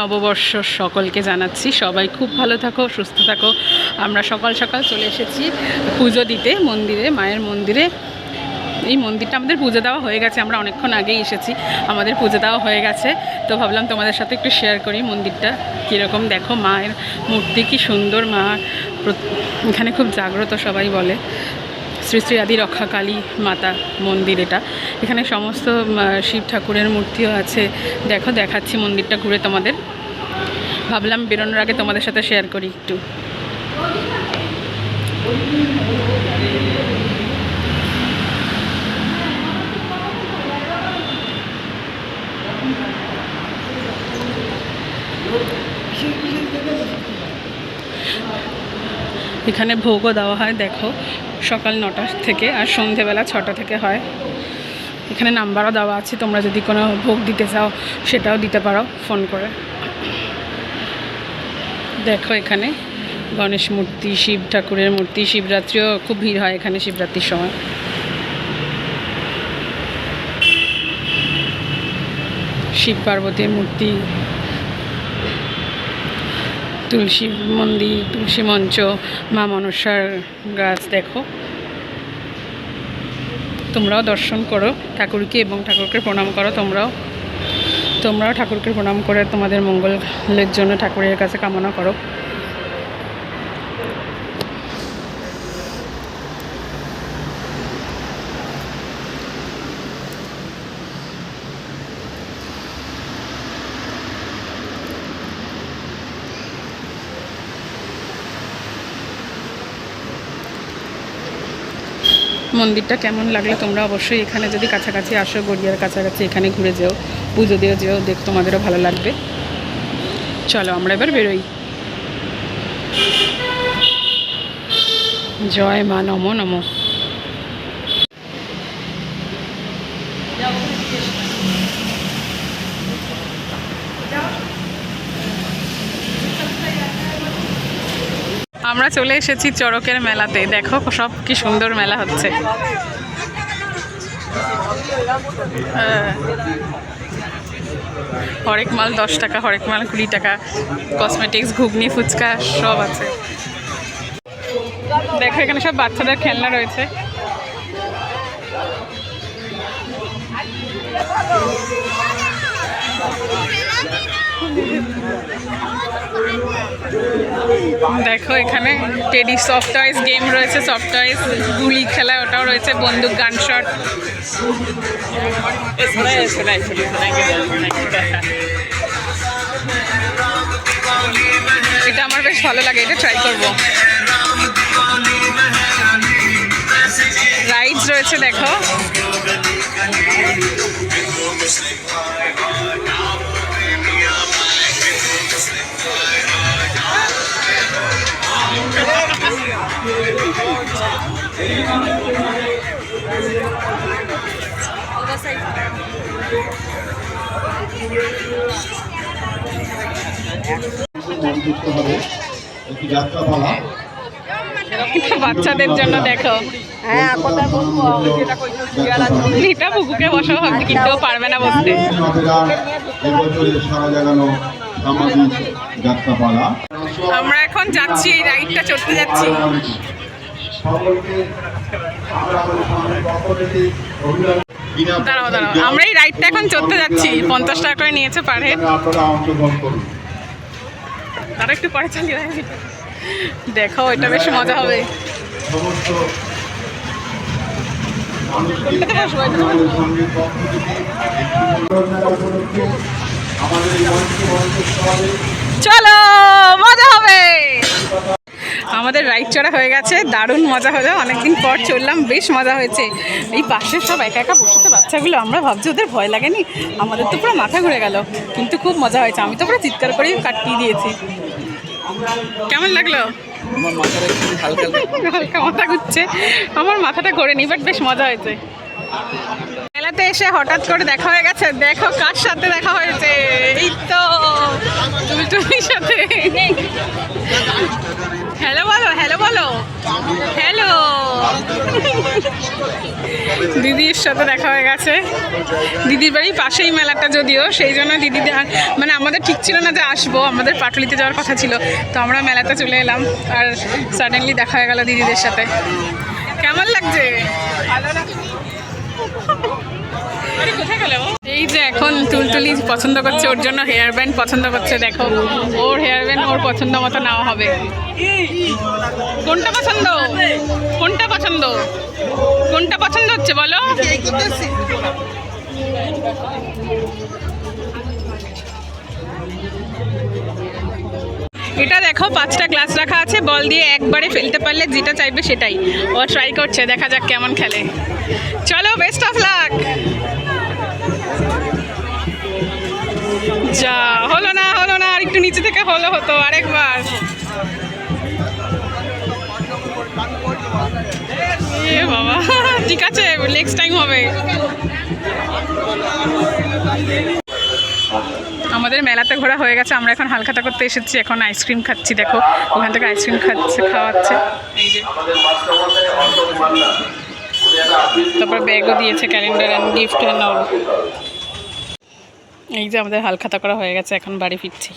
নববর্ষ সকলকে জানাচ্ছি। সবাই খুব ভালো থাকো, সুস্থ থাকো। আমরা সকাল সকাল চলে এসেছি পুজো দিতে মন্দিরে, মায়ের মন্দিরে। এই মন্দিরটা আমাদের পুজো দেওয়া হয়ে গেছে, আমরা অনেকক্ষণ আগেই এসেছি। আমাদের পুজো দেওয়া হয়ে গেছে। তো ভাবলাম তোমাদের সাথে একটু শেয়ার করি মন্দিরটা কীরকম। দেখো মায়ের মূর্তি কি সুন্দর, মা এখানে খুব জাগ্রত সবাই বলে। শ্রী শ্রী আদি রক্ষাকালী মাতা মন্দির এটা। এখানে সমস্ত শিব ঠাকুরের মূর্তিও আছে। দেখো, দেখাচ্ছি মন্দিরটা ঘুরে তোমাদের। ভাবলাম বেরোনোর আগে তোমাদের সাথে শেয়ার করি একটু। এখানে ভোগও দেওয়া হয়, দেখো। সকাল নটা থেকে আর সন্ধেবেলা ছটা থেকে হয়। এখানে নাম্বারও দেওয়া আছে, তোমরা যদি কোনো ভোগ দিতে চাও সেটাও দিতে পারো ফোন করে। দেখো এখানে গণেশ মূর্তি, শিব ঠাকুরের মূর্তি, শিবরাত্রিও খুব ভিড় হয় এখানে শিবরাত্রির সময়। শিব পার্বতীর মূর্তি তুলসী মন্দির, তুলসী মঞ্চ, মা মনসার গাছ দেখো। তোমরাও দর্শন করো, ঠাকুরকে এবং ঠাকুরকে প্রণাম করো, তোমরাও। তোমরাও ঠাকুরকে প্রণাম করে তোমাদের মঙ্গলের জন্য ঠাকুরের কাছে কামনা করো। মন্দিরটা কেমন লাগল? তোমরা অবশ্যই এখানে যদি কাছাকাছি আসো, গড়িয়ার কাছাকাছি এখানে ঘুরে যেও, পুজো দিয়েও যেও, দেখ তোমাদেরও ভালো লাগবে। চলো আমরা এবার বেরোই। জয় মা নমো নমো। আমরা চলে এসেছি চড়কের মেলাতে। দেখো সব কি সুন্দর মেলা হচ্ছে। হরেক মাল দশ টাকা, হরেক মাল কুড়ি টাকা। কসমেটিক্স ঘুগনি, ফুচকা, সব আছে। দেখো এখানে সব বাচ্চাদের খেলনা রয়েছে। দেখো এখানে টেডি সফট টয়েস গেম রয়েছে সফট টয়েস গুলি খেলা, ওটাও রয়েছে, বন্দুক গান শট এটা আমার বেশ ভালো লাগে, এটা ট্রাই করব। রাইডস রয়েছে, দেখো। বাচ্চাদের জন্য দেখো। হ্যাঁ এটা বুকুকে কিন্তু ও পারবে না বসতে আমরা এখন যাচ্ছি এই রাইডটা চড়তে যাচ্ছি। সকলকে আমরা আমাদের সামনে পক্ষ থেকে অভিনন্দন দাঁড়াও দাঁড়াও আমরা এই রাইডটা এখন চড়তে যাচ্ছি। পঞ্চাশ টাকা করে নিয়েছে পার হেড তারা একটু পরে চালিয়ে এটা বেশ মজা হবে। চলো মজা হবে। আমাদের রাইড চড়া হয়ে গেছে দারুণ মজা হলো অনেকদিন পর চললাম বেশ মজা হয়েছে। এই পাশে সব একা একা বসেছে বাচ্চাগুলো আমরা ভাবছি ওদের ভয় লাগেনি আমাদের তো পুরো মাথা ঘুরে গেল কিন্তু খুব মজা হয়েছে আমি তো পুরো চিৎকার করেই কাটিয়ে দিয়েছি। কেমন লাগল? হালকা মাথা ঘুরছে আমার মাথাটা ঘোরেনি বাট বেশ মজা হয়েছে। মেলাতে এসে হঠাৎ করে দেখা হয়ে গেছে দেখো কার সাথে দেখা হয়েছে এই তো তুমি সাথে। হ্যালো বলো হ্যালো বলো। হ্যালো। দিদির সাথে দেখা হয়ে গেছে। দিদির বাড়ি পাশেই মেলাটা যদিও সেই জন্য দিদি মানে আমাদের ঠিক ছিল না যে আসব আমাদের পাটুলিতে যাওয়ার কথা ছিল। তো আমরা মেলাতে চলে এলাম আর সাডেনলি দেখা হয়ে গেল দিদিদের সাথে। কেমন লাগছে? এই যে এখন তুলতুলি পছন্দ করছে, ওর জন্য হেয়ার ব্যান্ড পছন্দ করছে, দেখো। ওর হেয়ার ব্যান্ড ওর পছন্দ মতো নেওয়া হবে। কোনটা পছন্দ? কোনটা পছন্দ? কোনটা পছন্দ হচ্ছে বলো? এটা দেখো, পাঁচটা গ্লাস রাখা আছে, বল দিয়ে একবারে ফেলতে পারলে যেটা চাইবে সেটাই। ও ট্রাই করছে, দেখা যাক কেমন খেলে। চলো বেস্ট অফ লাক যা হলো না হলো না, আর একটু নিচে থেকে হলো হতো আরেকবার। বাবা, ঠিক আছে নেক্সট টাইম হবে। আমাদের মেলাতে ঘোরা হয়ে গেছে, আমরা এখন হালখাতা করতে এসেছি, এখন আইসক্রিম খাচ্ছি, দেখো, ওখান থেকে আইসক্রিম খাচ্ছে, খাওয়াচ্ছে। এই যে। তারপর ব্যাগও দিয়েছে calendar and gift and all এই যে আমাদের হালখাতা করা হয়ে গেছে এখন বাড়ি ফিরছি।